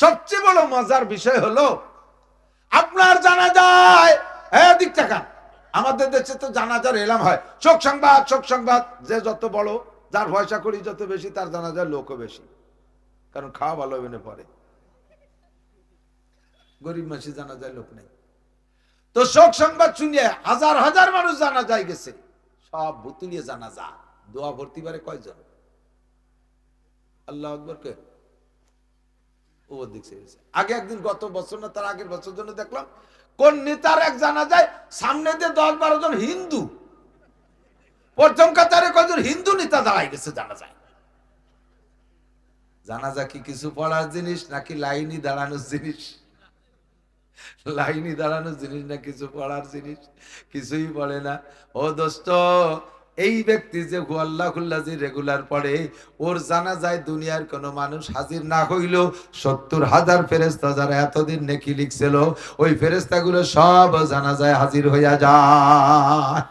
সবচেয়ে বড় মজার বিষয় হলো, আপনার জানা যায় টাকা আমাদের দেশে তো জানাজার এলাম হয়। শোক সংবাদ শোক সংবাদ, যে যত বড়, যার পয়সা করি যত বেশি, তার জানাজার লোকও বেশি। কারণ খাওয়া ভালো হবে না পরে। গরিব মাসি জানা যায় লোক নেই। তো শোক সংবাদ শুনিয়ে হাজার হাজার মানুষ জানা যায় গেছে। সব ভুতুলিয়ে জানা যা দোয়া ভর্তি পারে কয়জন? আল্লাহ আকবর কে আগে একদিন গত বছর না, তার আগের বছর জন্য দেখলাম, কোন নেতার এক জানা যায়, সামনে দিয়ে দশ বারো জন হিন্দু। হিন্দু নেতা দাঁড়াই গেছে, জানা যায়। জানাজা কি কিছু পড়ার জিনিস নাকি লাইনই দাঁড়ানোর জিনিস? লাইনি দাঁড়ানোর জিনিস না, কিছু পড়ার জিনিস? কিছুই পড়ে না। ও দোস্ত এই ব্যক্তি যে আল্লাহ খুল্লাজি রেগুলার পড়ে, ওর জানা যায় দুনিয়ার কোনো মানুষ হাজির না হইল সত্তর হাজার ফেরেস্তা যারা এতদিন নেকি লিখছিল, ওই ফেরেস্তাগুলো সব জানা যায় হাজির হইয়া যায়।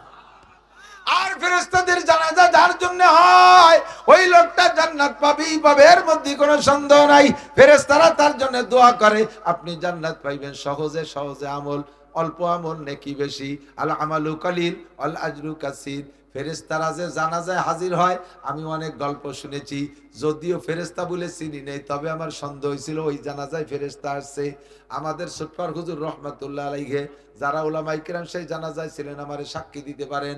আর ফেরেস্তাদের জানাজা যার জন্য হয়, ওই লোকটা জান্নাত পাবেই, পাবে, এর মধ্যে কোনো সন্দেহ নাই। ফেরেস্তারা তার জন্য দোয়া করে, আপনি জান্নাত পাইবেন, সহজে সহজে আমল, অল্প আমল, নেকি বেশি। আল আমালু কালিল আল আজরু কাসির। ফেরেস্তারা যে জানাজায় হাজির হয়, আমি অনেক গল্প শুনেছি। যদিও ফেরেস্তা বলে চিনি নেই, তবে আমার সন্দেহ হয়েছিল, ওই জানাজায় ফেরেস্তা আসছে। আমাদের সুটপার হুজুর রহমতুল্লাহ আলাইহে, যারা ওলামাইকেরাম সেই জানাজায় ছিলেন, আমারে সাক্ষী দিতে পারেন।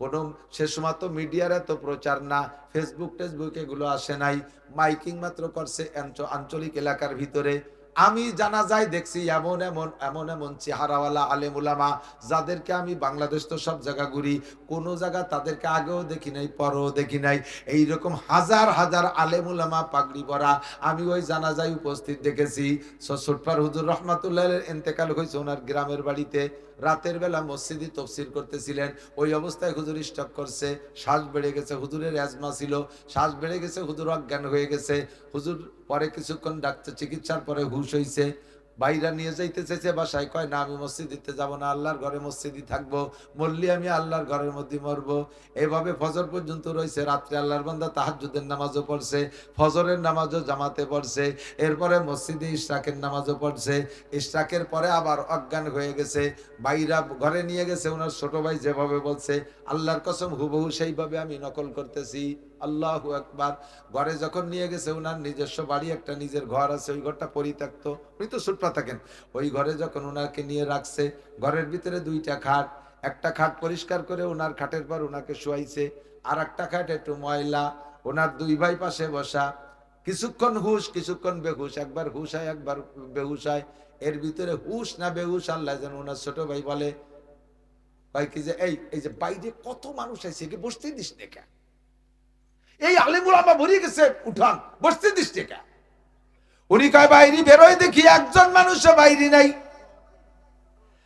কোনো, সে সময় তো মিডিয়ার এত প্রচার না, ফেসবুক টেসবুক এগুলো আসে নাই। মাইকিং মাত্র করছে আঞ্চলিক এলাকার ভিতরে। আমি জানা যায় দেখছি এমন এমন এমন এমন চেহারাওয়ালা আলেম উলামা যাদেরকে আমি বাংলাদেশ তো সব জায়গা ঘুরি, কোনো জায়গা তাদেরকে আগেও দেখি নাই, পরেও দেখি নাই। এইরকম হাজার হাজার আলেম উলামা পাগড়ি পরা আমি ওই জানা যায় উপস্থিত দেখেছি। সসুটপার হুজুর রহমাতুল্লাহ এন্তেকাল হয়েছে ওনার গ্রামের বাড়িতে। রাতের বেলা মসজিদে তফসিল করতেছিলেন। ওই অবস্থায় হুজুর স্টক করছে, শ্বাস বেড়ে গেছে, হুজুরের অ্যাজমা ছিল, শ্বাস বেড়ে গেছে, হুজুর অজ্ঞান হয়ে গেছে। হুজুর পরে কিছুক্ষণ ডাক্তার চিকিৎসার পরে হুশ হয়েছে বাইরা নিয়ে যাইতে চেয়েছে বাসায়, কয়, না, আমি মসজিদ দিতে যাব না, আল্লাহর ঘরে মসজিদই থাকব, মরলি আমি আল্লাহর ঘরের মধ্যে মরবো। এভাবে ফজর পর্যন্ত রয়েছে রাত্রে আল্লাহর বান্দা তাহাজ্জুদের নামাজও পড়ছে, ফজরের নামাজও জামাতে পড়ছে, এরপরে মসজিদে ইশরাকের নামাজও পড়ছে, ইশরাকের পরে আবার অজ্ঞান হয়ে গেছে, বাইরা ঘরে নিয়ে গেছে, ওনার ছোট ভাই যেভাবে বলছে, আল্লাহর কসম, হুবহু সেইভাবে আমি নকল করতেছি। আল্লাহ একবার ঘরে যখন নিয়ে গেছে ওনার নিজস্ব বাড়ি, একটা নিজের ঘর আছে, ওই ঘরটা পরিত্যক্ত উনি তো সুটপা থাকেন। ওই ঘরে যখন ওনাকে নিয়ে রাখছে, ঘরের ভিতরে দুইটা খাট, একটা খাট পরিষ্কার করে ওনার খাটের পর ওনাকে শুয়াইছে আর একটা খাট একটু ময়লা ওনার দুই ভাই পাশে বসা, কিছুক্ষণ হুশ, কিছুক্ষণ বেহুশ, একবার হুশ হয়, একবার বেহুশ হয়, এর ভিতরে হুশ না বেহুশ, আল্লাহ যেন ওনার ছোট ভাই বলে ভাই কি যে, এই এই যে বাইরে কত মানুষ আছে কি বসতে দিস দেখা এই আলিমুল আমা ভরিয়ে গেছে, উঠান, বসতে দিস দেখা উনি কয়, বাইরে বেরোয় দেখি একজন মানুষও বাইরে নাই।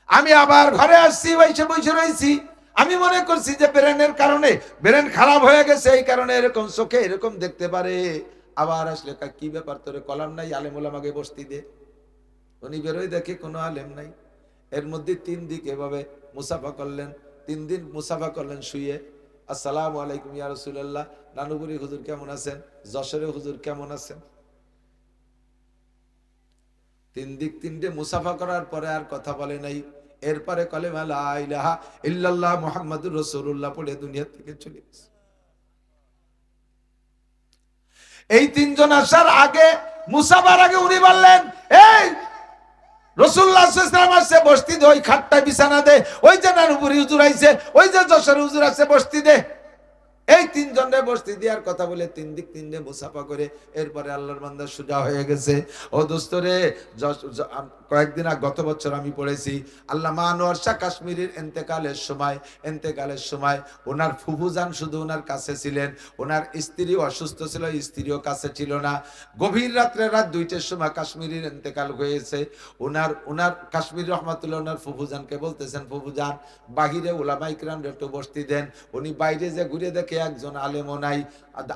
আমি আবার ঘরে আসছি, বসে বসে রয়েছি। আমি মনে করছি যে ব্রেনের কারণে, ব্রেন খারাপ হয়ে গেছে, এই কারণে এরকম চোখে এরকম দেখতে পারে। আবার আসলে কি ব্যাপার তোরে কলাম নাই, আলেমুল আমাকে বসতি দে। উনি বেরোয় দেখে কোনো আলেম নাই। এর মধ্যে তিন দিক এভাবে মুসাফা করলেন, তিন দিন মুসাফা করলেন শুয়ে। আসসালামু আলাইকুম ইয়া রাসূলুল্লাহ নানুপুরি হুজুর কেমন আছেন? যশোরে হুজুর কেমন আছেন? তিন দিক তিনটে মুসাফা করার পরে আর কথা বলে নাই। এরপরে কলেমা, লা ইলাহা ইল্লাল্লাহ মুহাম্মাদুর রাসূলুল্লাহ পড়ে দুনিয়া থেকে চলে গেছে। এই তিনজন আসার আগে, মুসাফার আগে উনি বললেন, এই রসুল্লাহ সাল্লাম আসছে বস্তি দে, ওই খাটটা বিছানা দে, ওই যে নানুপুরি হুজুর আইছে, ওই যে যশোর হুজুর আছে বস্তি দে। এই তিনজনে বস্তি দেওয়ার কথা বলে তিন দিক তিনটে মুসাফা করে এরপরে আল্লাহর বান্দা সোজা হয়ে গেছে। ও দোস্ত রে কয়েকদিন আগে, গত বছর আমি পড়েছি, আল্লাহ মানোয়ার শাহ কাশ্মীরের এন্তেকালের সময় এন্তেকালের সময় ওনার ফুফুজান শুধু ওনার কাছে ছিলেন, ওনার স্ত্রী অসুস্থ ছিল, স্ত্রীও কাছে ছিল না। গভীর রাত্রে রাত দুইটার সময় কাশ্মীরের এন্তেকাল হয়েছে, ওনার ওনার কাশ্মীর রহমাতুল্লাহ ওনার ফুফুজানকে বলতেছেন ফুফুজান বাহিরে ওলামাইকরাম একটু বসতি দেন। উনি বাইরে যে ঘুরে দেখে দেখে একজন আলেমও নাই।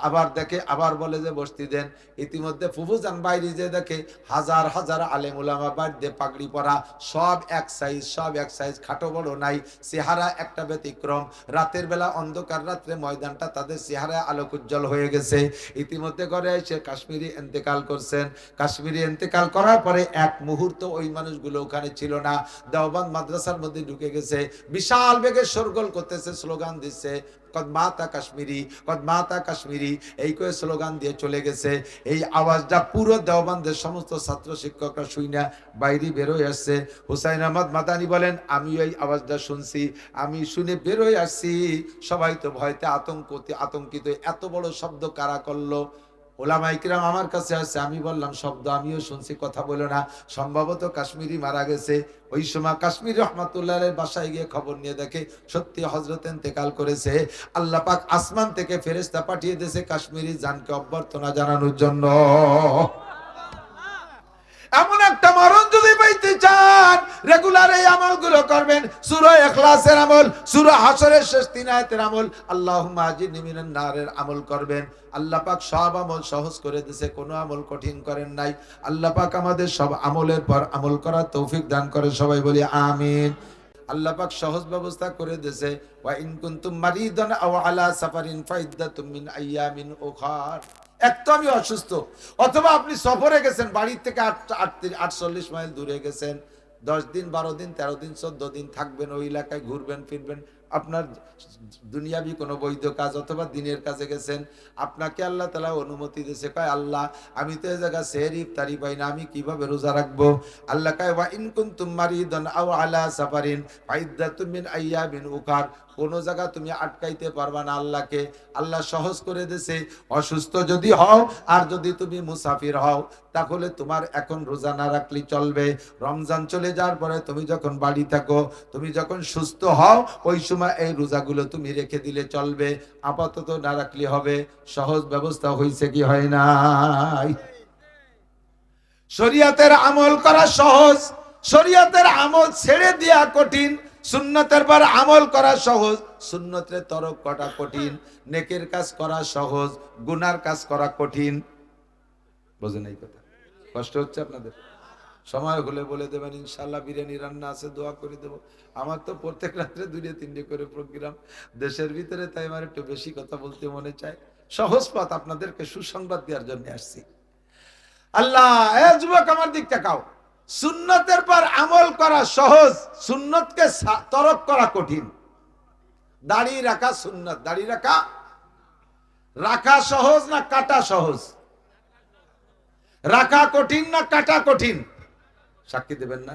আবার দেখে, আবার বলে যে, বস্তি দেন। ইতিমধ্যে ফুফুজান বাইরে যে দেখে, হাজার হাজার আলেম উলামা বাড়িতে পাগড়ি পরা, সব এক সাইজ সব এক সাইজ খাটো বড় নাই। চেহারা একটা ব্যতিক্রম। রাতের বেলা অন্ধকার রাত্রে ময়দানটা তাদের চেহারায় আলোক উজ্জ্বল হয়ে গেছে। ইতিমধ্যে করে এসে কাশ্মীরি এন্তেকাল করছেন। কাশ্মীরি এন্তেকাল করার পরে এক মুহূর্ত ওই মানুষগুলো ওখানে ছিল না। দেওবান মাদ্রাসার মধ্যে ঢুকে গেছে। বিশাল বেগে সরগোল করতেছে, স্লোগান দিচ্ছে কদ মাতা কাশ্মীরি, কদ মাতা কাশ্মীরি, এই করে স্লোগান দিয়ে চলে গেছে। এই আওয়াজটা পুরো দেওবানদের সমস্ত ছাত্র শিক্ষকরা শুই না, বাইরে বেরোয় আসছে। হুসাইন আহমদ মাদানি বলেন আমি ওই আওয়াজটা শুনছি, আমি শুনে বেরোয় আসছি। সবাই তো ভয়তে আতঙ্ক, আতঙ্কিত। এত বড় শব্দ কারা করল? ওলামাইকিরাম আমার কাছে আসছে, আমি বললাম, শব্দ আমিও শুনছি, কথা বলো না। সম্ভবত কাশ্মীরি মারা গেছে। ওই সময় কাশ্মীর রহমাতুল্লাহ বাসায় গিয়ে খবর নিয়ে দেখে সত্যি হজরত ইন্তেকাল করেছে। আল্লাহ পাক আসমান থেকে ফেরেস্তা পাঠিয়ে দিয়েছে কাশ্মীরি জানকে অভ্যর্থনা জানানোর জন্য। এমন একটা মরণ চান। রেগুলার এই আমলগুলো করবেন। সূরা ইখলাসের আমল, সূরা হাসরের শেষ তিন আয়াতের আমল আজিরনি মিনান নারের আমল করবেন। আল্লাহ পাক সব আমল সহজ করে দিয়েছে কোনো আমল কঠিন করেন নাই। আল্লাহ পাক আমাদের সব আমলের পর আমল করার তৌফিক দান করে সবাই বলি আমিন। আল্লাহ পাক সহজ ব্যবস্থা করে দিয়েছে ওয়া ইন কুনতুম মারিদান আও আলা সাফারিন ফাইদ্দাতুম মিন আইয়ামিন উখার। এক তো আমি অসুস্থ। অথবা আপনি সফরে গেছেন, বাড়ির থেকে আটচল্লিশ মাইল দূরে গেছেন, দশ দিন, বারো দিন, তেরো দিন, চোদ্দ দিন থাকবেন ওই এলাকায় ঘুরবেন, ফিরবেন, আপনার দুনিয়াবি কোনো বৈধ কাজ অথবা দিনের কাজে গেছেন, আপনাকে আল্লাহ তালা অনুমতি দিয়েছে, কয়, আল্লাহ, আমি তো এই জায়গা সেহর ইফতারি পাই না, আমি কীভাবে রোজা রাখব? আল্লাহ কয়, ওয়া ইন কুনতুম মারিদান আও আলা সাফারিন ফাইদ্দাতুম মিন আইয়ামিন উখার কোন জায়গা তুমি আটকাইতে পারবা না আল্লাহকে। আল্লাহ সহজ করে দিয়েছে অসুস্থ যদি হও আর যদি তুমি মুসাফির হও, তাহলে তোমার এখন রোজা না রাখলে চলবে। রমজান চলে যাওয়ার পরে তুমি যখন বাড়ি থাকো, তুমি যখন সুস্থ হও, ওই সময় এই রোজাগুলো তুমি রেখে দিলে চলবে। আপাতত না রাখলে হবে। সহজ ব্যবস্থা হয়েছে কি হয় নাই? শরিয়াতের আমল করা সহজ। শরিয়াতের আমল ছেড়ে দেওয়া কঠিন। সুন্নতের পর আমল করা সহজ, সুন্নতের তরক করা কঠিন, নেকের কাজ করা সহজ, গুনার কাজ করা কঠিন। বোঝেন এই কথা? কষ্ট হচ্ছে আপনাদের? সময় হলে বলে দেবেন ইনশাল্লাহ বিরিয়ানি রান্না আছে, দোয়া করে দেবো। আমার তো প্রত্যেক রাত্রে দুইটা তিনটে করে প্রোগ্রাম দেশের ভিতরে তাই আমার একটু বেশি কথা বলতে মনে চায়। সহজ পথ আপনাদেরকে সুসংবাদ দেওয়ার জন্য আসছি। আল্লাহ যুবক আমার দিক তাকাও সুন্নতের পর আমল করা সহজ, সুন্নতকে তরক করা কঠিন। দাড়ি রাখা সুন্নত। দাড়ি রাখা রাখা সহজ না কাটা সহজ? রাখা কঠিন না কাটা কঠিন? সাক্ষী দেবেন না?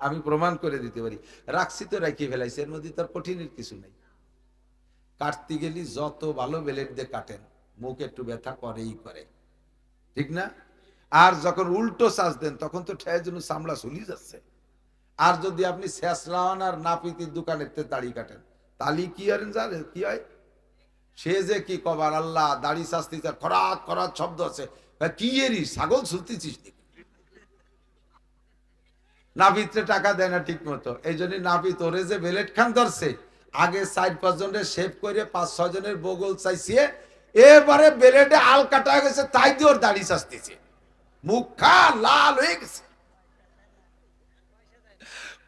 আমি প্রমাণ করে দিতে পারি। রাখছি তো রাখি ফেলাইছি, এর মধ্যে তার কঠিনের কিছু নেই। কাটতে গেলি যত ভালো বেলেট দিয়ে কাটেন, মুখ একটু ব্যথা করেই করে। ঠিক না? আর যখন উল্টো চাষ দেন, তখন তো ঠেয়ের জন্য সামলা চুলি যাচ্ছে। আর যদি আপনি শেষ শেষরাওয়ান আর নাপিতির দোকানের দাড়ি কাটেন তালি কি আর কি হয়? সে যে কি কবার, আল্লাহ দাড়ি শাস্তি খরাত খরাত শব্দ আছে। কি এরি ছাগল নাকি? নাপিতরে টাকা দেয় না ঠিক মতো এই জন্য নাপিত ওরে যে বেলেট খান ধরছে, আগে সাইড পাঁচজনের শেভ করে পাঁচ, ছয় জনের বগল চাইছে, এবারে বেলেটে আল কাটা গেছে, তাই দিয়ে ওর দাড়ি শাস্তিছে। মুখ লাল হয়ে গেছে।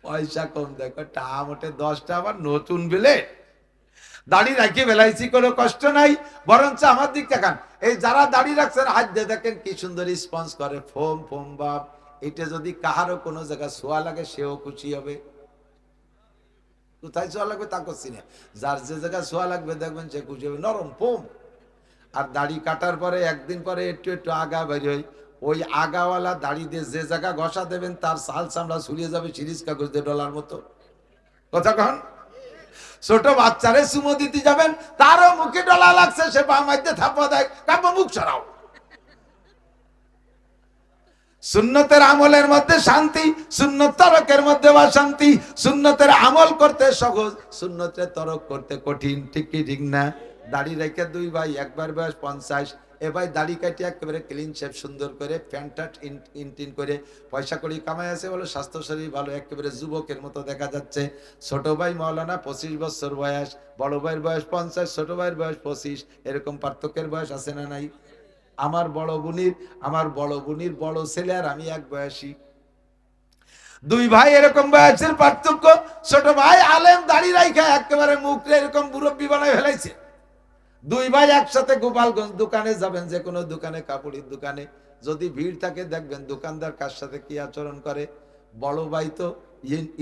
পয়সা কম, দেখো, টা মোটে দশটা, আবার নতুন বেলেট দাড়ি রাখিয়ে বেলাইছি কোনো কষ্ট নাই, বরঞ্চ আমার দিক দেখান এই যারা দাড়ি রাখছেন, হাত দিয়ে দেখেন কি সুন্দর রেসপন্স করে। ফোম ফোম, বাপ, এটা যদি কাহারও কোনো জায়গায় শোয়া লাগে, সেও খুশি হবে। কোথায় শোয়া লাগবে তা করছি না। যার যে জায়গায় শোয়া লাগবে, দেখবেন সে খুশি হবে। নরম, ফোম। আর দাড়ি কাটার পরে একদিন পরে একটু একটু আগা বেরোয় ওই আগাওয়ালা দাড়ি দিয়ে যে জায়গা ঘষা দেবেন, তার সাল চামড়া ছুলিয়ে যাবে সিরিজ কাগজ দিয়ে ডলার মতো। কথা কন? ছোট বাচ্চারে সুমো দিতে যাবেন, তারও মুখে ডলা লাগছে, সে বা মাইতে থাপ্পা দেয় কাব্য মুখ ছড়াও সুন্নতের আমলের মধ্যে শান্তি, সুন্নত তরকের মধ্যে বা শান্তি সুন্নতের আমল করতে সহজ, সুন্নতের তরক করতে কঠিন, ঠিক কি ঠিক না? দাড়ি রেখে দুই ভাই, একবার বয়স পঞ্চাশ এ ভাই দাড়ি কাটিয়ে একেবারে ক্লিন শেপ সুন্দর করে প্যান্টটা ইনটিন করে, পয়সা করি কামাই আছে বলে স্বাস্থ্য শরীর ভালো, একেবারে যুবকের মতো দেখা যাচ্ছে। ছোট ভাই মৌলানা পঁচিশ বছর বয়স, বড় ভাইয়ের বয়স পঞ্চাশ, ছোট ভাইয়ের বয়স পঁচিশ, এরকম পার্থক্যের বয়স আছে না নাই? আমার বড় বোনির, আমার বড় বোনির বড় ছেলে আর আমি এক বয়সী। দুই ভাই এরকম বয়সের পার্থক্য, ছোট ভাই আলেম দাড়ি রাইখা একেবারে মুখে এরকম মুরব্বী বানায় ফেলাইছে। দুই ভাই একসাথে গোপালগঞ্জ দোকানে যাবেন, যে কোনো দোকানে, কাপড়ের দোকানে। যদি ভিড় থাকে, দেখবেন দোকানদার কার সাথে কি আচরণ করে। বড় ভাই তো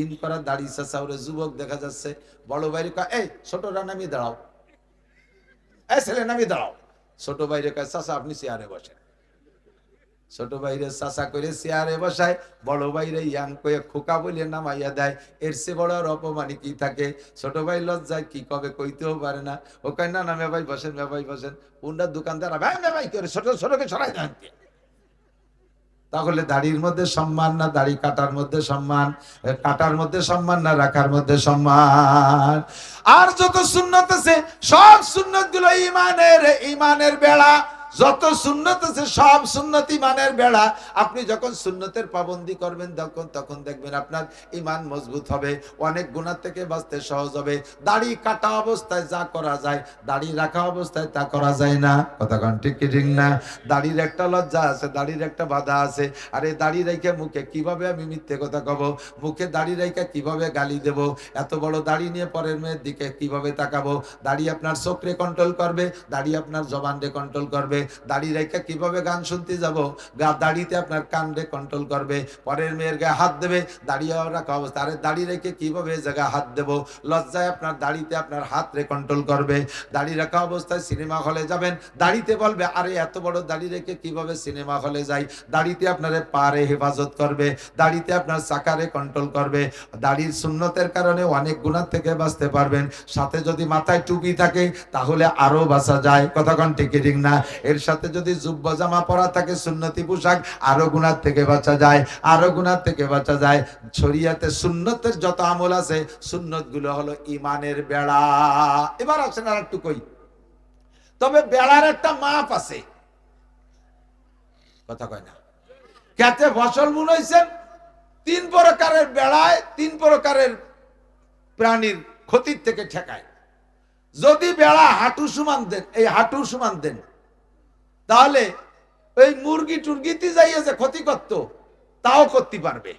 ইন করা দাড়ি চাচা, ওরে যুবক দেখা যাচ্ছে। বড় ভাইরে কয়, এই ছোটরা নামি দাঁড়াও। এ ছেলে নামি দাঁড়াও। ছোট ভাইরে কয়, চাচা, আপনি চেয়ারে বসেন। ছোট ভাইরে চাচা করে চেয়ারে বসায়, বড় ভাইরে ইয়াং করে খোকা বলে নামাইয়া দেয়। এর সে বড় আর অপমানি কি থাকে? ছোট ভাই লজ্জায় কি কবে কইতেও পারে না। ও কয়, না মে ভাই বসেন মে ভাই বসেন। উন্ডা দোকানদার, ভাই মে ভাই করে ছোট, ছোটকে সরাই দেন তাহলে দাড়ির মধ্যে সম্মান না দাড়ি কাটার মধ্যে সম্মান? কাটার মধ্যে সম্মান না রাখার মধ্যে সম্মান? আর যত সুন্নত আছে, সব সুন্নতগুলো ইমানের ইমানের বেড়া। যত সুন্নত আছে, সব সুন্নত ইমানের বেড়া। আপনি যখন সুন্নতের পাবন্দি করবেন, তখন তখন দেখবেন আপনার ইমান মজবুত হবে, অনেক গুণার থেকে বাঁচতে সহজ হবে। দাড়ি কাটা অবস্থায় যা করা যায়, দাড়ি রাখা অবস্থায় তা করা যায় না। কথা কন ঠিক ঠিক না? দাড়ির একটা লজ্জা আছে, দাড়ির একটা বাধা আছে। আরে দাড়ি রেখে মুখে কীভাবে আমি মিথ্যে কথা কব? মুখে দাড়ি রেখে কীভাবে গালি দেব? এত বড় দাড়ি নিয়ে পরের মেয়ের দিকে কীভাবে তাকাবো? দাড়ি আপনার চোখরে কন্ট্রোল করবে, দাড়ি আপনার জবানরে কন্ট্রোল করবে। দাড়ি রেখে কীভাবে গান শুনতে যাব? গা দাড়িতে আপনার কানরে কন্ট্রোল করবে, পরের মেয়ের গায়ে হাত দেবে, দাঁড়িয়ে রাখা অবস্থা। আরে দাড়ি রেখে কীভাবে এ জায়গায় হাত দেব? লজ্জায় আপনার দাড়িতে আপনার হাত রে কন্ট্রোল করবে। দাড়ি রাখা অবস্থায় সিনেমা হলে যাবেন, দাড়িতে বলবে, আরে এত বড় দাড়ি রেখে কীভাবে সিনেমা হলে যাই? দাড়িতে আপনার পারে হেফাজত করবে, দাড়িতে আপনার চাকারে কন্ট্রোল করবে। দাড়ির শূন্যতের কারণে অনেক গুণার থেকে বাঁচতে পারবেন। সাথে যদি মাথায় টুপি থাকে, তাহলে আরও বাঁচা যায়। কতক্ষণ ঠিক না? এর সাথে যদি জুব্ব জামা পরা থাকে সুন্নতি পোশাক, আরও গুণার থেকে বাঁচা যায়, আরও গুণার থেকে বাঁচা যায়। শরিয়াতে সুন্নতের যত আমল আছে সুন্নতগুলো হলো ইমানের বেড়া। এবার আসেন আর একটু কই। তবে বেড়ার একটা মাপ আছে। কথা কয় না। খেতে ফসল বুনইছেন তিন প্রকারের বেড়ায়, তিন প্রকারের প্রাণীর ক্ষতির থেকে ঠেকায়। যদি বেড়া হাঁটু সমান দেন, এই হাঁটু সমান দেন তাহলে ওই মুরগি টুরগিতে যাইয়ে যে ক্ষতি করতো, তাও করতে পারবে।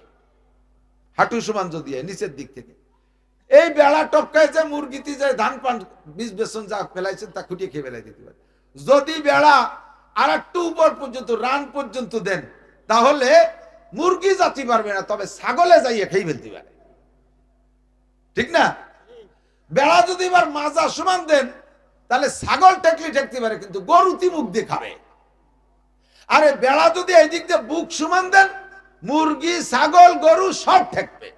হাঁটু সমান যদি নিচের দিক থেকে। এই বেড়া টপকায় যে মুরগিতে যায়, ধান পান, বীজ বেসন যা ফেলাইছেন, তা খুঁটিয়ে খেয়ে ফেলাই দিতে পারে। যদি বেড়া আর একটু উপর পর্যন্ত, রান পর্যন্ত দেন, তাহলে মুরগি জাতি পারবে না, তবে ছাগলে যাইয়ে খেয়ে ফেলতে পারে। ঠিক না? বেড়া যদি এবার মাজা সমান দেন তাহলে ছাগল টেকলি ঠেকতে পারে, কিন্তু গরুতি মুখ দিয়ে খাবে। আরে বেড়া যদি এই দিক দিয়ে বুক সমান দেন, মুরগি, ছাগল, গরু সব ঠেকবে।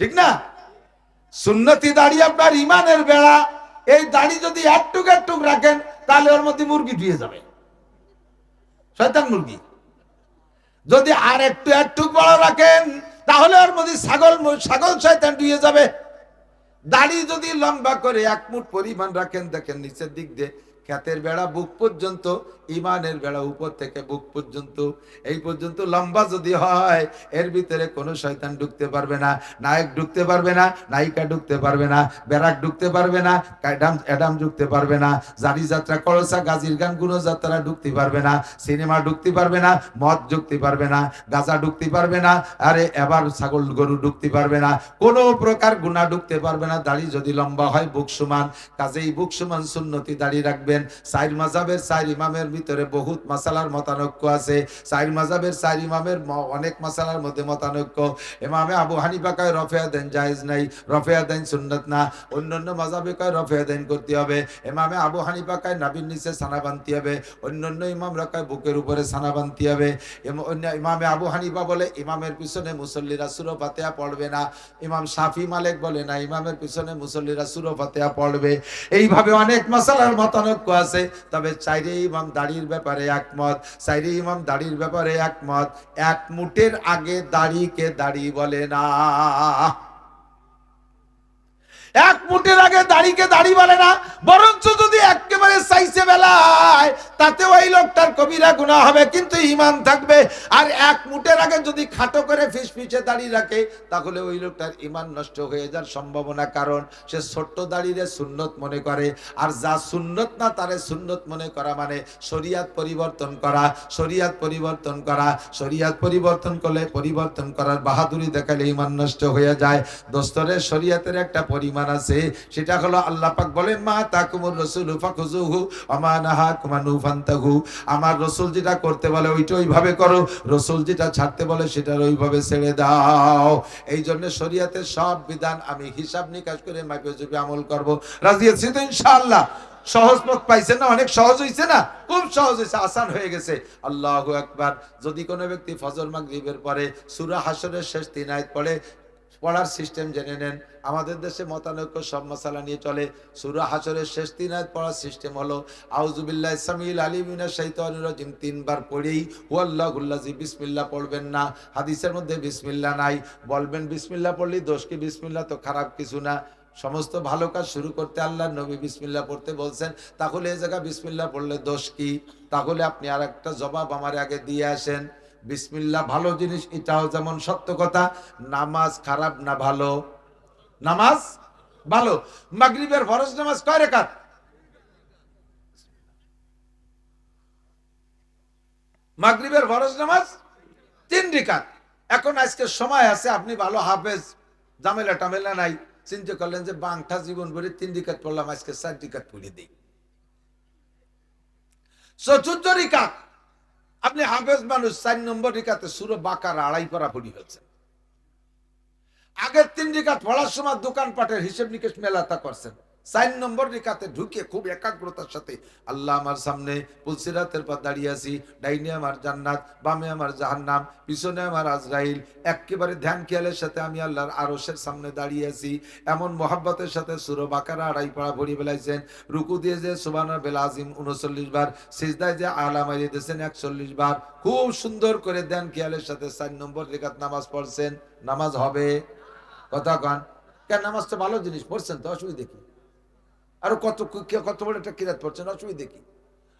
ঠিক না? সুন্নতি দাড়ি আপনার ইমানের বেড়া, এই দাড়ি যদি একটুক একটুক রাখেন, তাহলে ওর মধ্যে মুরগি ধুয়ে যাবে। শয়তান মুরগি। যদি আর একটু একটু বড় রাখেন, তাহলে ওর মধ্যে ছাগল ছাগল শয়তান ধুয়ে যাবে। দাড়ি যদি লম্বা করে এক মুঠ পরিমাণ রাখেন দেখেন নিচের দিক দিয়ে ক্ষেতের বেড়া বুক পর্যন্ত ইমানের বেড়া উপর থেকে বুক পর্যন্ত এই পর্যন্ত লম্বা যদি হয় এর ভিতরে কোনো শয়তান ঢুকতে পারবে না নায়ক ঢুকতে পারবে না নায়িকা ঢুকতে পারবে না বেড়াক ঢুকতে পারবে না অ্যাডাম অ্যাডাম ঢুকতে পারবে না জারি যাত্রা করসা গাজির গান গুণযাত্রা ঢুকতে পারবে না সিনেমা ঢুকতে পারবে না মদ ঢুকতে পারবে না গাঁজা ঢুকতে পারবে না আরে এবার ছাগল গরু ঢুকতে পারবে না কোনো প্রকার গুণা ঢুকতে পারবে না দাড়ি যদি লম্বা হয় বুক সমান কাজেই বুক সমান সুন্নতি দাড়ি রাখবেন সাইর মাজাবের সাইর ইমামের ভিতরে বহুত মাসালার মতানৈক্য আছে। সাইর মাজাবের সাইর ইমামের অনেক মাসালার মধ্যে মতানৈক্য। ইমামে আবু হানিফা কয়, রফেয়া দেন, জায়েজ নাই। রফেয়া দেন, সুন্নত না। অন্যান্য মাজাবে কয়, রফেয়া দেন, করতে হবে। ইমামে আবু হানিফা কয়, নাবির নিচে সানা বানতে হবে। অন্যান্য ইমামরা কয়, বুকের উপরে সানা বানতে হবে। ইমামে আবু হানিফা বলে, ইমামের পিছনে মুসল্লিরা সুরো ফাতেহা পড়বে না। ইমাম শাফি মালিক বলে, না, ইমামের পিছনে মুসল্লিরা সুরো ফাতেহা পড়বে। এইভাবে অনেক মশালার মতানৈক্য আছে, তবে চাইরে ইমাম দাড়ির ব্যাপারে একমত চাইরে ইমাম দাড়ির ব্যাপারে একমত। এক মুটের আগে দাড়িকে দাড়ি বলে না। এক মুটের আগে দাড়িকে দাড়ি বলে না, বরঞ্চ যদি একেবারে সাইসে বেলায় তাতে ওই লোকটার কবিরা গুণা হবে, কিন্তু ইমান থাকবে। আর এক মুটের আগে যদি খাটো করে ফিস ফিসে দাড়ি রাখে, তাহলে ওই লোকটার ইমান নষ্ট হয়ে যাওয়ার সম্ভাবনা, কারণ সে ছোট্ট দাড়িরে সুন্নত মনে করে। আর যা সুন্নত না, তারে সুন্নত মনে করা মানে শরিয়াত পরিবর্তন করা, শরিয়াত পরিবর্তন করা। শরিয়াত পরিবর্তন করলে পরিবর্তন করার বাহাদুরি দেখালে ইমান নষ্ট হয়ে যায়। দোস্তরে, শরিয়াতের একটা পরিমাণ আছে, সেটা হলো আল্লাহ পাক বলে, মা তাকুমুর রাসূলু ফাকুজুহু আমা নাহাকুমানু ফান্তাহু। আমার রসুল যেটা করতে বলে, ওইটা ওইভাবে করো। রসুল যেটা ছাড়তে বলে, সেটার ওইভাবে ছেড়ে দাও। এই জন্য শরিয়াতের সব বিধান আমি হিসাব নিকাশ করে মাপে চুপে আমল করব। রাজি আছি তো ইনশাআল্লাহ? সহজ পথ পাইছে না? অনেক সহজ হয়েছে না? খুব সহজ হয়েছে আসান হয়ে গেছে। আল্লাহ একবার যদি কোনো ব্যক্তি ফজর মাগরিবের পরে সুরা হাসরের শেষ তিন আয়াত পড়ে, পড়ার সিস্টেম জেনে নেন। আমাদের দেশে মতানৈক্য সব মশালা নিয়ে চলে। সুরা হাসরের শেষ তিন আয়াত পড়ার সিস্টেম হলো আউজুবিল্লাহ ইসলামিল আলিমিনা শাইতানির রাজিম, তিনবার পড়েই ওয়াল্লাহুল্লাজি বিসমিল্লাহ পড়বেন না। হাদিসের মধ্যে বিসমিল্লাহ নাই। বলবেন বিসমিল্লাহ পড়লেই দোষ কি? বিসমিল্লাহ তো খারাপ কিছু না। সমস্ত ভালো কাজ শুরু করতে আল্লাহ নবী বিসমিল্লাহ পড়তে বলছেন। তাহলে এই জায়গা বিসমিল্লাহ পড়লে দোষ কি? তাহলে আপনি আর একটা জবাব আমার আগে দিয়ে আসেন। বিসমিল্লাহ ভালো জিনিস, এটাও যেমন সত্য কথা, নামাজ খারাপ না ভালো। নামাজ? ভালো। মাগরিবের ফরজ নামাজ কয় রেখাত? মাগরিবের ফরজ নামাজ তিন রেখাত। এখন আজকে সময় আছে, আপনি ভালো হাফেজ। জামেলা টামেলা নাই। চিন্তা করলেন যে বাংটা জীবন ভরে তিন রিকাত পড়লাম, আজকে চার রিকাত পড়ে দিই। চতুর্থ রিকাত আপনি হাফেজ মানুষ, চার নম্বর রিকাতে সুরো বাকার আড়াই করা পড়ি হয়েছে আগের তিন রিকাত পড়ার সময় দোকানপাটের হিসেব নিকেশ মেলাতা করছেন। চার নম্বর রিকাতে ঢুকে খুব একাগ্রতার সাথে, আল্লাহ আমার সামনে পুলসিরাতের পর দাঁড়িয়ে আছি, ডাইনে আমার জান্নাত, বামে আমার জাহান্নাম, পিছনে আমার আজরাইল একেবারে ধ্যান খেয়ালের সাথে আমি আল্লাহর আরসের সামনে দাঁড়িয়ে আছি। এমন মোহাব্বতের সাথে সুর বাকারা আড়াই পড়া ভরি বেলাইছেন রুকু দিয়ে যে সুবানা বেলা আজিম উনচল্লিশ বার, সিজদায় যে আলা মারিয়ে দিয়েছেন একচল্লিশ বার, খুব সুন্দর করে ধ্যান খেয়ালের সাথে চার নম্বর রেখাত নামাজ পড়ছেন। নামাজ হবে। কথা কন। কেন নামাজ তো ভালো জিনিস, পড়ছেন তো, অসুবিধা কি? আরও কত কত বড় একটা কিরাত পড়ছেন, অসুবিধে কি?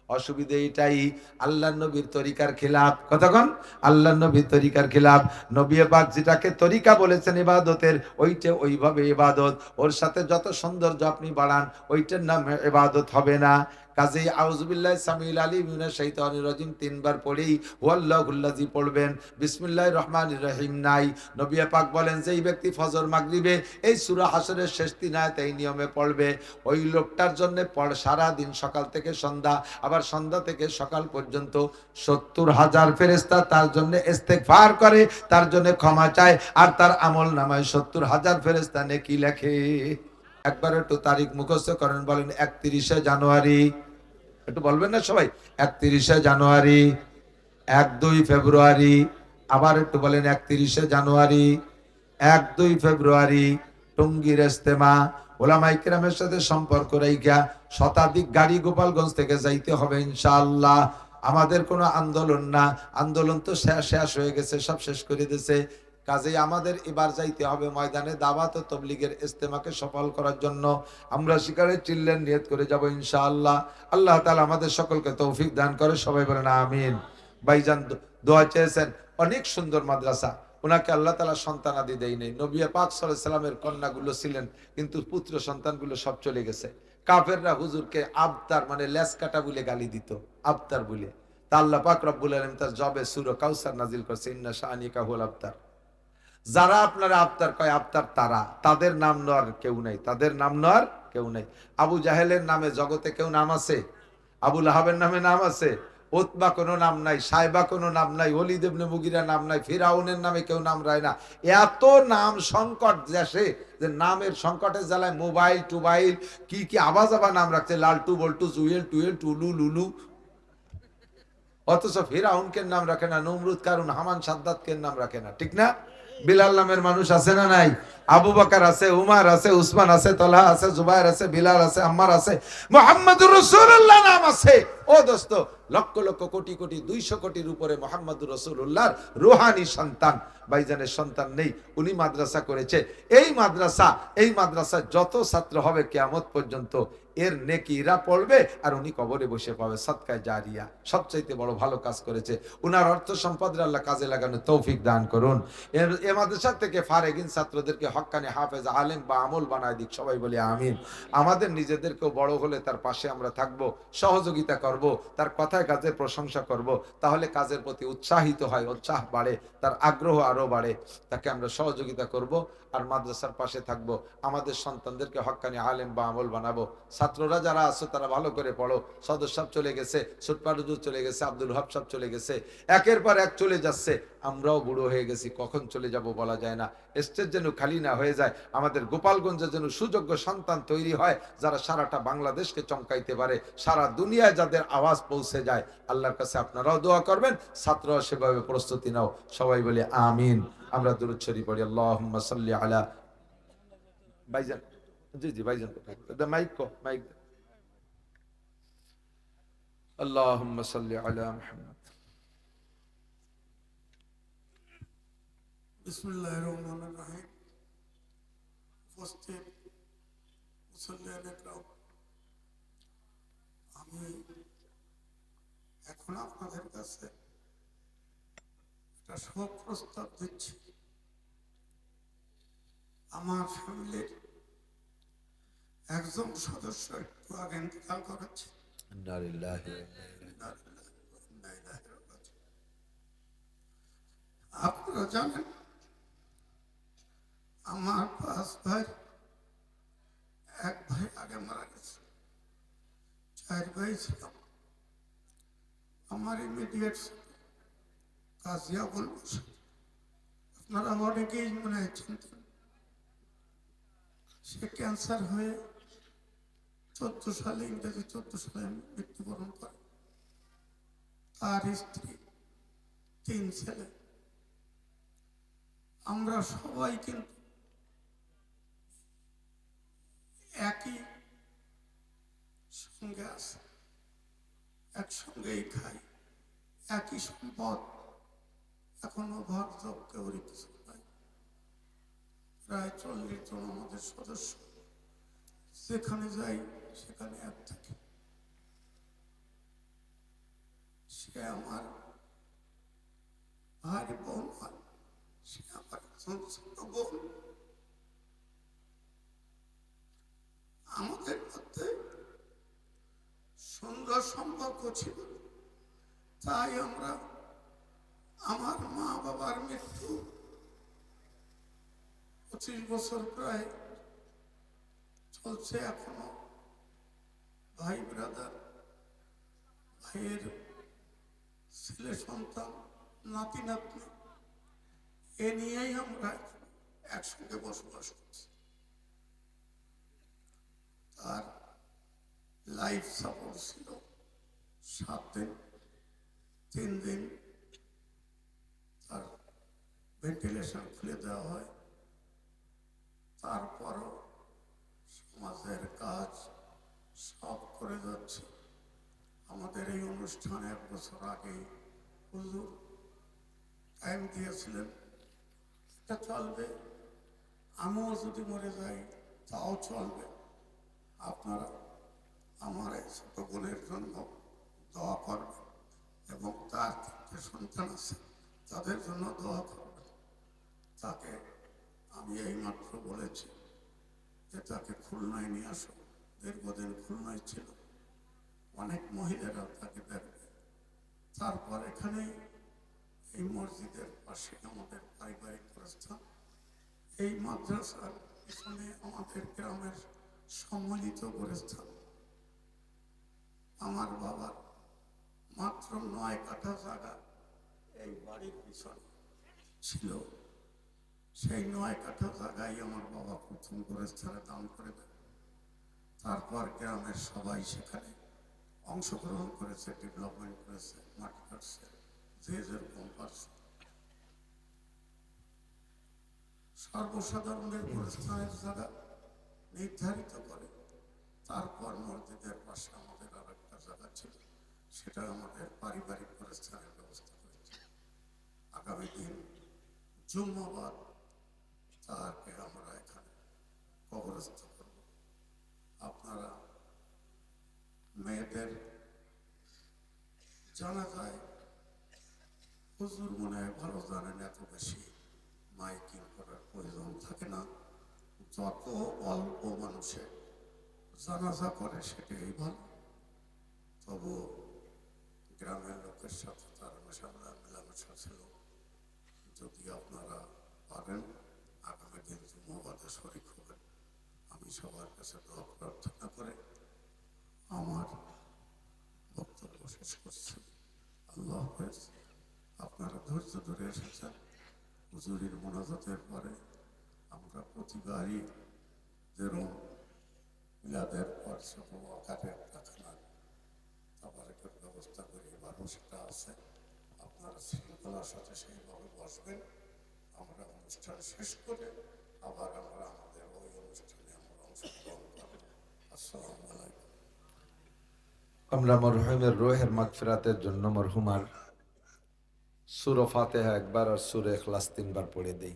অসুবিধে এটাই আল্লাহ নবীর তরিকার খেলাফ। কতক্ষণ আল্লাহ নবীর তরিকার খেলাফ। নবী পাক যেটাকে তরিকা বলেছেন ইবাদতের, ওইটা ওইভাবে ইবাদত। ওর সাথে যত সৌন্দর্য আপনি বাড়ান, ওইটার নাম ইবাদত হবে না। কাজেই আউজুবিল্লাহ সামিল আলী মিনা শাইতানির রাজিম, তিনবার পড়েই ওয়াল্লাহুল্লাজি পড়বেন। বিসমিল্লাহির রহমান রহিম নাই। নবী পাক বলেন যে এই ব্যক্তি ফজর মাগরিবে এই সুরা হাসরের শেষ তিন আয়াত এই নিয়মে পড়বে। ওই লোকটার জন্য সারা দিন সকাল থেকে সন্ধ্যা, আবার সন্ধ্যা থেকে সকাল পর্যন্ত সত্তর হাজার ফেরেস্তা তার জন্য ইস্তেগফার করে, তার জন্য ক্ষমা চায়, আর তার আমল নামায় সত্তর হাজার ফেরেস্তা নেকি লেখে। একবার একটু তারিখ মুখস্থ করেন, বলেন, একত্রিশে জানুয়ারি। একটু বলবেন না সবাই? একত্রিশে জানুয়ারি, এক দুই ফেব্রুয়ারি, আবার একটু বলেন একত্রিশে জানুয়ারি, এক দুই ফেব্রুয়ারি, টঙ্গির ইস্তেমা ওলামাই কিরামের সাথে সম্পর্ক রাইখা, শতাধিক গাড়ি গোপালগঞ্জ থেকে যাইতে হবে ইনশাআল্লাহ। আমাদের কোনো আন্দোলন না। আন্দোলন তো শেষ শেষ হয়ে গেছে, সব শেষ করে দিয়েছে। কাজেই আমাদের এবার যাইতে হবে ময়দানে, দাওয়াত ও তবলিগের ইস্তেমাকে সফল করার জন্য। আমরা শিকারে চিল্লেন নিয়ত করে যাব ইনশাআল্লাহ। আল্লাহ তাআলা আমাদের সকলকে তৌফিক দান করে, সবাই বলেন আমিন। ভাইজান দোয়া চেয়েছেন, অনেক সুন্দর মাদ্রাসা। ওনাকে আল্লাহ তালা সন্তান আদি দেয় নেই। নবিয়া পাক সাল্লামের কন্যাগুলো ছিলেন, কিন্তু পুত্র সন্তানগুলো সব চলে গেছে। কাফেররা হুজুরকে আবতার মানে লেস কাটা বলে গালি দিত, আবতার বলে। তা আল্লাহ পাক রব্বুল আলম তার জবে সুর কাউসার নাজিল করছে, ইন্না শাহানিকা হুল আবতার। যারা আপনারা আবতার কয় আবতার তারা। তাদের নাম নেওয়ার কেউ নাই। তাদের নাম নেওয়ার কেউ নাই। আবু জাহেলের নামে জগতে কেউ নাম আছে? আবুল আহাবের নামে নাম আছে? ওতবা কোনো নাম নাই, সাইবা কোনো নাম নাই অলিদ ইবনে মুগিরা নাম নাই, ফিরাউনের নামে কেউ নাম রায় না। এত নাম সংকট দেশে যে নামের সংকটের জ্বালায় মোবাইল, টুবাইল, কি কি আবাজ আবার নাম রাখছে? লালটু, বল্টু, জুয়েল, টুয়েল, টুলু, লুলু। অথচ ফিরাউনকে নাম রাখে না, নমরুদ কারণ হামান, সাদ্দাতকে নাম রাখে না। ঠিক না? বিলাল নামের মানুষ আছে না নাই? আবু বাকার আছে, উমার আছে, উসমান আছে তলা আছে, জুবাইর আছে, বিলাল আছে, আম্মার আছে। মোহাম্মদ রসুল্লাহ নাম আছে। ও দোস্ত লক্ষ লক্ষ কোটি কোটি দুইশো কোটির উপরে মোহাম্মদুর রসুল্লাহর রুহানি সন্তান, ভাইজানের সন্তান নেই, উনি মাদ্রাসা করেছে। এই মাদ্রাসা এই মাদ্রাসা যত ছাত্র হবে কেয়ামত পর্যন্ত এর নেকিরা পড়বে আর উনি কবরে বসে পাবে সৎকায় জারিয়া। সবচাইতে বড় ভালো কাজ করেছে। উনার অর্থ সম্পদের আল্লাহ কাজে লাগানো তৌফিক দান করুন। এ মাদ্রাসা থেকে ফারেগিন ছাত্রদেরকে হক্কানি হাফেজ, আলেম বা আমল বানায় দিক, সবাই বলি আমিন। আমাদের নিজেদেরকেও বড় হলে তার পাশে আমরা থাকব, সহযোগিতা করব, তার কথায় কাজের প্রশংসা করব, তাহলে কাজের প্রতি উৎসাহিত হয়, উৎসাহ বাড়ে, তার আগ্রহ আরও বাড়ে। তাকে আমরা সহযোগিতা করব আর মাদ্রাসার পাশে থাকব। আমাদের সন্তানদেরকে হক্কানি আলেম বা আমল বানাবো। ছাত্ররা যারা আছে, তারা ভালো করে পড়ো। সদস্য চলে গেছে সুটপারুজুর চলে গেছে, আব্দুল সাহেব চলে গেছে। একের পর এক চলে যাচ্ছে। আমরাও বুড়ো হয়ে গেছি কখন চলে যাব বলা যায় না স্টেজ যেন খালি না হয়ে যায় আমাদের গোপালগঞ্জে যেন সুযোগ্য সন্তান তৈরি হয় যারা সারাটা বাংলাদেশকে চমকাইতে পারে সারা দুনিয়ায় যাদের আওয়াজ পৌঁছে যায় আল্লাহর কাছে আপনারাও দোয়া করবেন ছাত্ররা সেভাবে প্রস্তুতি নাও সবাই বলে আমিন আমরা দূরত শরীফ পড়ি আল্লাহ সাল্লি আলা ভাইজান জি জি ভাইজান মাইক কো মাইক اللهم صل على محمد বিসমুল্লাহ রহমান রাহিম উপস্থিত মুসল্লিয়ান আমি এখন আপনাদের কাছে একটা শোক প্রস্তাব দিচ্ছি। আমার ফ্যামিলির একজন সদস্য একটু আগে ইন্তকাল করেছে। আপনারা জানেন আমার পাঁচ ভাই, এক ভাই আগে মারা গেছে, চার ভাই ছিলাম আমার ইমিডিয়েট কাজিয়া বলব, আপনারা অনেকেই মনে চিনতেন, সে ক্যান্সার হয়ে চোদ্দ সালে, ইংরেজি চোদ্দ সালে মৃত্যুবরণ করে। তার স্ত্রী তিন ছেলে। আমরা সবাই কিন্তু একই সঙ্গে আছি, একসঙ্গেই খাই, একই সম্পদ, এখনও ঘর জব কেউরই কিছু প্রায় চল্লিশ জন আমাদের সদস্য, যেখানে যাই, সেখানে এক থাকি। সে আমার ভাই বোন হয় সে আমার বোন। আমাদের মধ্যে সুন্দর সম্পর্ক ছিল। তাই আমরা আমার মা বাবার মৃত্যু পঁচিশ বছর প্রায় চলছে এখনও। ভাই ব্রাদার ভাইয়ের ছেলে সন্তান নাতি নাতনি এ নিয়েই আমরা একসঙ্গে বসবাস করছি। তার লাইফ সাপোর্ট ছিল। সাত দিন, তিন দিন তার ভেন্টিলেশন খুলে দেওয়া হয়। তারপরও সমাজের কাজ সব করে যাচ্ছে। আমাদের এই অনুষ্ঠানে এক বছর আগে হুজুর টাইম দিয়েছিলেন, এটা চলবে। আমিও যদি মরে যাই, তাও চলবে। আপনারা আমার এই ছোট বোনের জন্য দোয়া করবেন এবং তার তিনটে সন্তান আছে, তাদের জন্য দোয়া করবেন। তাকে আমি এইমাত্র বলেছি যে তাকে খুলনায় নিয়ে আসো। দীর্ঘদিন খুলনায় ছিল। অনেক মহিলারা তাকে দেখবে। তারপর এখানে এই মসজিদের পাশে আমাদের পারিবারিক প্রস্থান এই মাদ্রাসার পিছনে আমাদের গ্রামের সম্মিলিত গোরস্থান আমার বাবার মাত্র নয় কাঠা জায়গা এই বাড়ির পিছনে ছিল। সেই নয় কাঠা জায়গায় আমার বাবা প্রথম গোরস্থানে দান করে দেন। তারপর গ্রামের সবাই সেখানে অংশগ্রহণ করেছে ডেভেলপমেন্ট করেছে মাটি কাটছে, যে যেরকম পারছে। সর্বসাধারণের প্রস্থানের জায়গা নির্ধারিত করে। তারপর মসজিদের পাশে আমাদের আর একটা জায়গা ছিল, সেটা আমাদের পারিবারিক প্রতিষ্ঠানের ব্যবস্থা করেছি। আগামী দিন জুম্মাবাদ তারকে আমরা এখানে কবরস্থ করব। আপনারা মেয়েদের জানা যায় হুজুর মনে হয় ভালো জানেন, এত বেশি মাইকিং করার প্রয়োজন থাকে না। যত অল্প মানুষে জানাজা করে সেটাই ভালো তবু গ্রামের লোকের সাথে তার মেশামেলা মেলামেশা ছিল। যদি আপনারা পারেন, আগামী দিন জুম্মাবাদে শরিক হবেন। আমি সবার কাছে দোয়া প্রার্থনা করে আমার বক্তব্য শেষ করছি। আল্লাহ হাফেজ, আপনারা ধৈর্য ধরে এসেছেন। হুজুরির মোনাজাতের পরে আমরা প্রতিবারই যেরকম মিলাদের পর ছোট আকারে একটা খানার তাবারকের ব্যবস্থা করি এবারও সেটা আছে আপনারা শৃঙ্খলার সাথে সেইভাবে বসবেন আমরা অনুষ্ঠান শেষ করে আবার আমরা আমাদের ওই অনুষ্ঠানে আমরা অংশগ্রহণ করব আসসালামু আলাইকুম আমরা মরহুমের রোহের মাগফিরাতের জন্য মরহুমার সুর ফাতেহা একবার আর সুরে এখলাস তিনবার পড়ে দেই।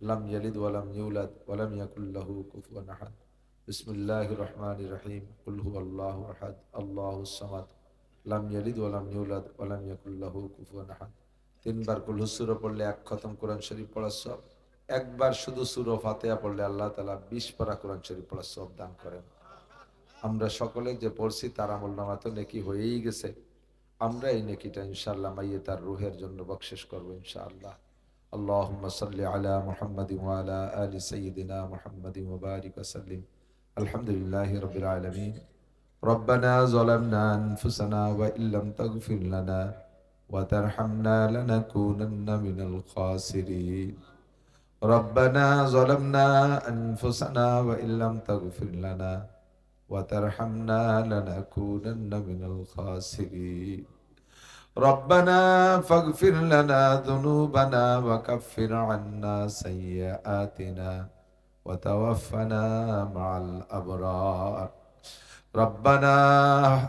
লাম يكن ওয়ালাম كفوا احد ইয়াকুল্লাহু الله الرحمن الرحيم রহমান রহিম الله আল্লাহ الله আল্লাহ لم লাম ولم ওয়ালাম ولم يكن له كفوا احد তিনবার কুল হুসুর পড়লে এক খতম কোরআন শরীফ পড়ার সব একবার শুধু সুর ফাতেয়া পড়লে আল্লাহ তালা বিশ পড়া কোরআন শরীফ পড়ার সব দান করেন। আমরা সকলে যে পড়ছি তার আমল নামা তো নেকি হয়েই গেছে। আমরা এই নেকিটা ইনশাল্লাহ মাইয়ে তার রুহের জন্য বকশেষ করব ইনশাআল্লাহ। اللهم صل على محمد وعلى آل سيدنا محمد وبارك وسلم. الحمد لله رب العالمين. ربنا ظلمنا أنفسنا وإن لم تغفر لنا وترحمنا لنكونن من الخاسرين. ربنا ظلمنا أنفسنا وإن لم تغفر لنا وترحمنا لنكونن من الخاسرين. ربنا فاغفر لنا ذنوبنا وكفر عنا سيئاتنا وتوفنا مع الأبرار. ربنا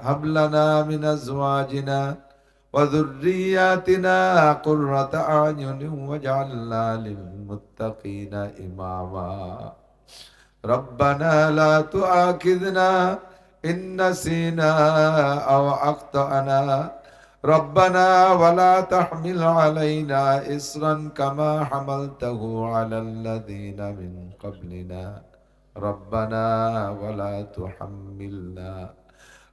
هب لنا من أزواجنا وذرياتنا قرة أعين واجعلنا للمتقين إماما. ربنا لا تؤاخذنا إن نسينا أو أخطأنا. ربنا ولا تحمل علينا إصرا كما حملته على الذين من قبلنا. ربنا ولا تحملنا.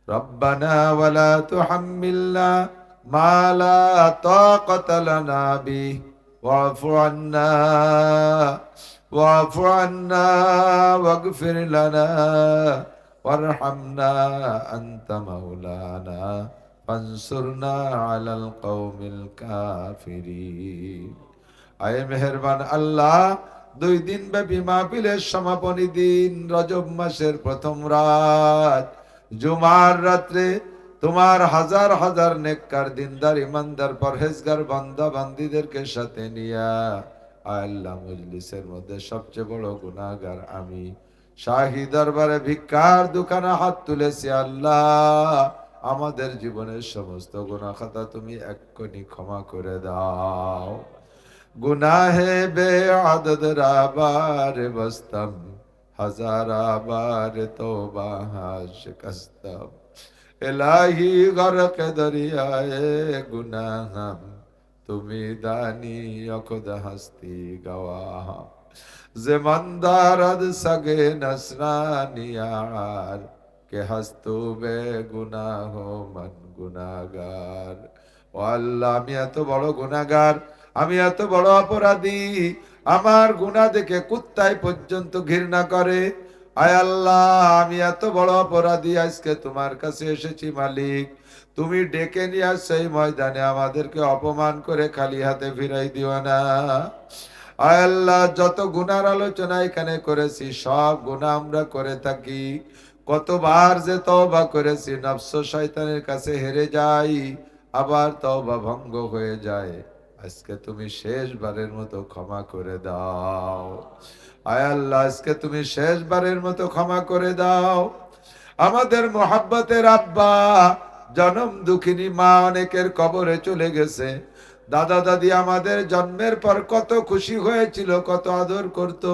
ربنا ولا تحملنا ما لا طاقة لنا به. واعف عنا. واعف عنا واغفر لنا. وارحمنا أنت مولانا. মেহেরবান আল্লাহ, দুই দিন ব্যাপী মাহফিলের সমাপনী দিন, রজব মাসের প্রথম রাত। জুমার রাত্রে তোমার হাজার হাজার নেককার, দিনদার, ইমানদার, পরহেজগার বান্দা বান্দিদেরকে সাথে নিয়া। আল্লাহ, মজলিসের মধ্যে সবচেয়ে বড় গুণাগার আমি। শাহী দরবারে ভিক্ষার দোকানে হাত তুলেছি আল্লাহ। আমাদের জীবনের সমস্ত গুনাহ খাতা তুমি এক্ষুনি ক্ষমা করে দাও। গুনাহে বে আদদ রাবার বস্তম, হাজার বার তোবা শিকস্তম এলাহি গরক দরিয়ায়ে গুনাহম, তুমি দানি অখুদ হস্তি গওয়াহ জমানদারদ সগে নসরানিয়ার কে হস্তু বে গুনাহ মন গুনাগার। ও আল্লাহ, আমি এত বড় গুনাগার, আমি এত বড় অপরাধী। আমার গুনাহ দেখে কুত্তায় পর্যন্ত ঘৃণা করে। আয় আল্লাহ, আমি এত বড় অপরাধী, আজকে তোমার কাছে এসেছি মালিক। তুমি ডেকে নিয়ে আসছো এই ময়দানে আমাদেরকে অপমান করে খালি হাতে ফিরাই দিও না। আয় আল্লাহ, যত গুনার আলোচনা এখানে করেছি, সব গুনাহ আমরা করে থাকি। কতবার যে তওবা করেছি, নফস শয়তানের কাছে হেরে যাই, আবার তওবা ভঙ্গ হয়ে যায়। আজকে তুমি শেষবারের মতো ক্ষমা করে দাও। আয় আল্লাহ, আজকে তুমি শেষবারের মতো ক্ষমা করে দাও। আমাদের মোহাব্বতের আব্বা, জনম দুঃখিনী মা অনেকের কবরে চলে গেছে। দাদা দাদি আমাদের জন্মের পর কত খুশি হয়েছিল, কত আদর করত।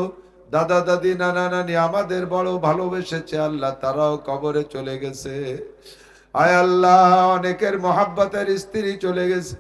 দাদা দাদি নানা নানি আমাদের বড় ভালোবেসেছে, আল্লাহ তারাও কবরে চলে গেছে। আয় আল্লাহ, অনেকের মহাব্বতের স্ত্রী চলে গেছে।